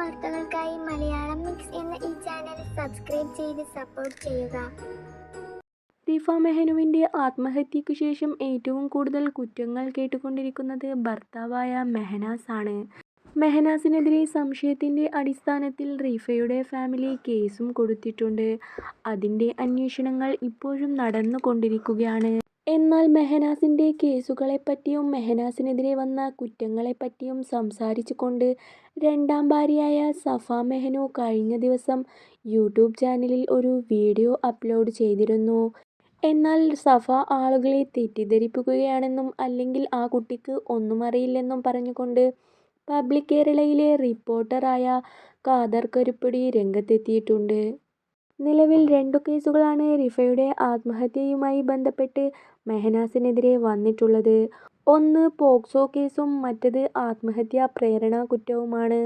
വാർത്തകൾക്കായി മലയാളം മിക്സ് എന്ന ഈ ചാനൽ സബ്സ്ക്രൈബ് ചെയ്ത് സപ്പോർട്ട് ചെയ്യുക. റിഫ മെഹനുവിന്റെ ആത്മഹത്യയ്ക്ക് ശേഷം ഏറ്റവും കൂടുതൽ കുറ്റങ്ങൾ കേട്ടുകൊണ്ടിരിക്കുന്നത് ഭർത്താവായ മെഹനാസ് ആണ് മെഹനാസിനെതിരെ സംശയത്തിന്റെ അടിസ്ഥാനത്തിൽ റീഫയുടെ ഫാമിലി കേസും കൊടുത്തിട്ടുണ്ട്. അതിന്റെ അന്വേഷണങ്ങൾ ഇപ്പോഴും നടന്നുകൊണ്ടിരിക്കുകയാണ്. എന്നാൽ മെഹനാസിന്റെ കേസുകളെപ്പറ്റിയും മെഹനാസിനെതിരെ വന്ന കുറ്റങ്ങളെപ്പറ്റിയും സംസാരിച്ചുകൊണ്ട് രണ്ടാം ഭാര്യയായ സഫ മെഹനു കഴിഞ്ഞ ദിവസം യൂട്യൂബ് ചാനലിൽ ഒരു വീഡിയോ അപ്ലോഡ് ചെയ്തിരുന്നു. എന്നാൽ സഫ ആളുകളെ തെറ്റിദ്ധരിപ്പിക്കുകയാണെന്നും അല്ലെങ്കിൽ ആ കുട്ടിക്ക് ഒന്നും അറിയില്ലെന്നും പറഞ്ഞുകൊണ്ട് പബ്ലിക് കേരളയിലെ റിപ്പോർട്ടറായ കാദർ കരുപ്പടി രംഗത്തെത്തിയിട്ടുണ്ട്. നിലവിൽ രണ്ടു കേസുകളാണ് റിഫയുടെ ആത്മഹത്യയുമായി ബന്ധപ്പെട്ട് മെഹനാസിനെതിരെ വന്നിട്ടുള്ളത്. ഒന്ന് പോക്സോ കേസും മറ്റത് ആത്മഹത്യാ പ്രേരണാ കുറ്റവുമാണ്.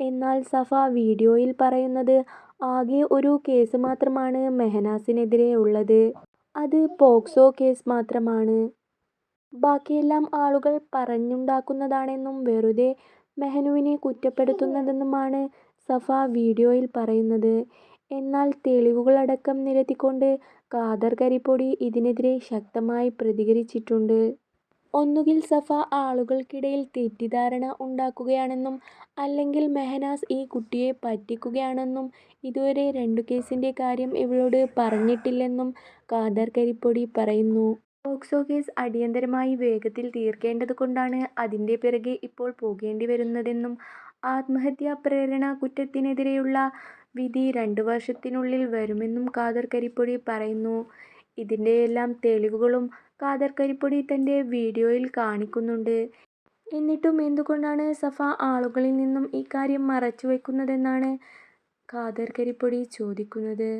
എന്നാൽ സഫ വീഡിയോയിൽ പറയുന്നത് ആകെ ഒരു കേസ് മാത്രമാണ് മെഹനാസിനെതിരെ ഉള്ളത്. അത് പോക്സോ കേസ് മാത്രമാണ്. ബാക്കിയെല്ലാം ആളുകൾ പറഞ്ഞുണ്ടാക്കുന്നതാണെന്നും വെറുതെ മെഹനുവിനെ കുറ്റപ്പെടുത്തുന്നതെന്നുമാണ് സഫ വീഡിയോയിൽ പറയുന്നത്. എന്നാൽ തെളിവുകളടക്കം നിരത്തിക്കൊണ്ട് ഖാദർ കരിപ്പൊടി ഇതിനെതിരെ ശക്തമായി പ്രതികരിച്ചിട്ടുണ്ട്. ഒന്നുകിൽ സഫ ആളുകൾക്കിടയിൽ തെറ്റിദ്ധാരണ ഉണ്ടാക്കുകയാണെന്നും അല്ലെങ്കിൽ മെഹനാസ് ഈ കുട്ടിയെ പറ്റിക്കുകയാണെന്നും ഇതുവരെ രണ്ടു കേസിന്റെ കാര്യം ഇവളോട് പറഞ്ഞിട്ടില്ലെന്നും ഖാദർ കരിപ്പൊടി പറയുന്നു. പോക്സോ കേസ് അടിയന്തരമായി വേഗത്തിൽ തീർക്കേണ്ടതുകൊണ്ടാണ് അതിന്റെ പിറകെ ഇപ്പോൾ പോകേണ്ടി വരുന്നതെന്നും ആത്മഹത്യാ പ്രേരണ കുറ്റത്തിനെതിരെയുള്ള വിധി രണ്ട് വർഷത്തിനുള്ളിൽ വരുമെന്നും കാദർ കരിപ്പൊടി പറയുന്നു. ഇതിന്റെയെല്ലാം തെളിവുകളും കാദർ കരിപ്പൊടി തന്റെ വീഡിയോയിൽ കാണിക്കുന്നുണ്ട്. എന്നിട്ടും എന്തുകൊണ്ടാണ് സഫ ആളുകളിൽ നിന്നും ഇക്കാര്യം മറച്ചു വയ്ക്കുന്നതെന്നാണ് കാദർ കരിപ്പൊടി ചോദിക്കുന്നത്.